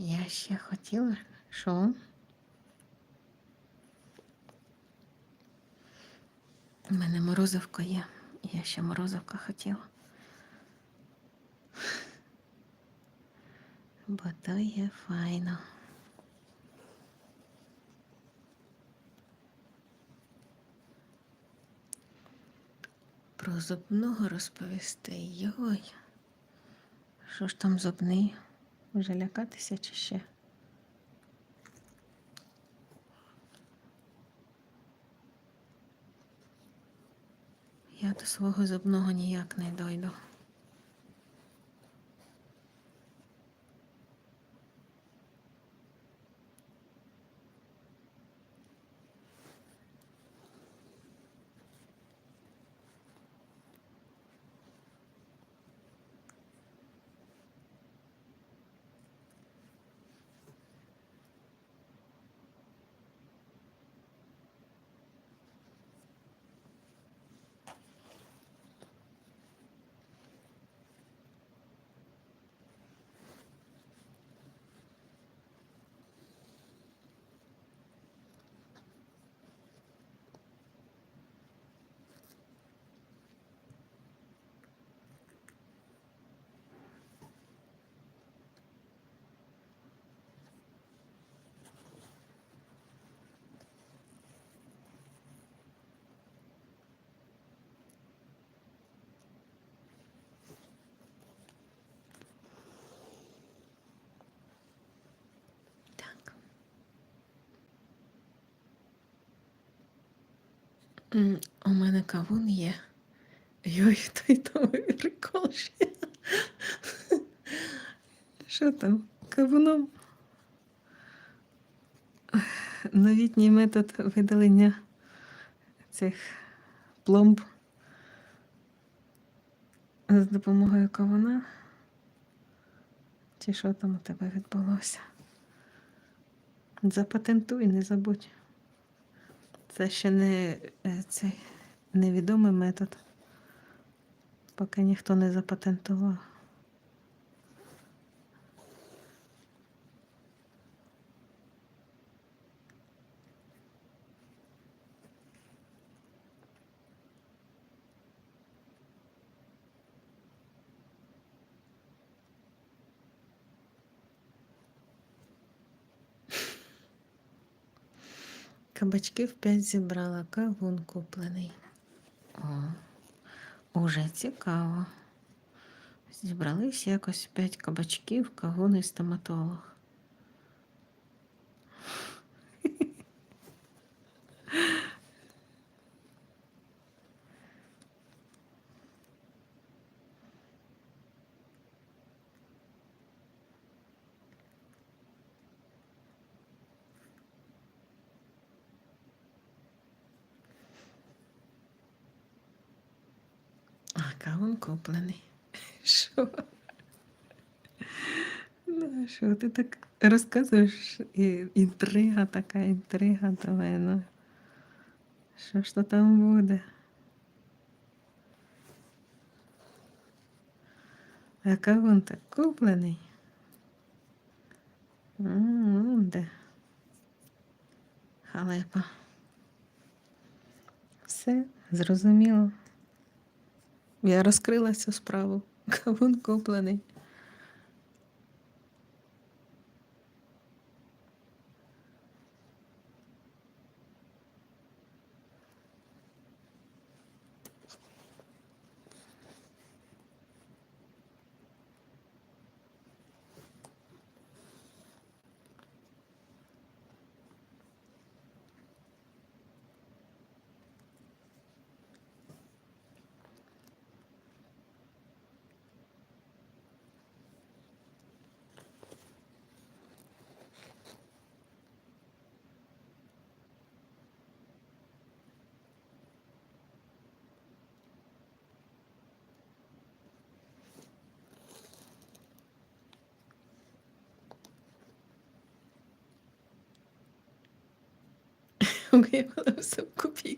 Я ще хотіла, що? У мене морозивко є. Я ще морозивка хотіла. Бо то є файно. Про зубного розповісти. Йой. Що ж там зубний? Вже лякатися чи ще? Я до свого зубного ніяк не дойду. У мене кавун є. Йой, той там прикол. Що там? Кавуном? Новітній метод видалення цих пломб з допомогою кавуна. Чи що там у тебе відбулося? Запатентуй, не забудь. Це ще не е, цей невідомий метод, поки ніхто не запатентував. Кабачків п'ять зібрала, кавун куплений. О, уже цікаво. Зібрались якось п'ять кабачків, кавун і стоматолог. А кавун куплений. Що? Ну, що ти так розказуєш? І інтрига така, інтрига давай, ну. Що ж то там буде? А кавун так куплений? М, Де? Халепа. Все, зрозуміло. Я розкрила цю справу. Кавун drugiej, ale sobie kupi.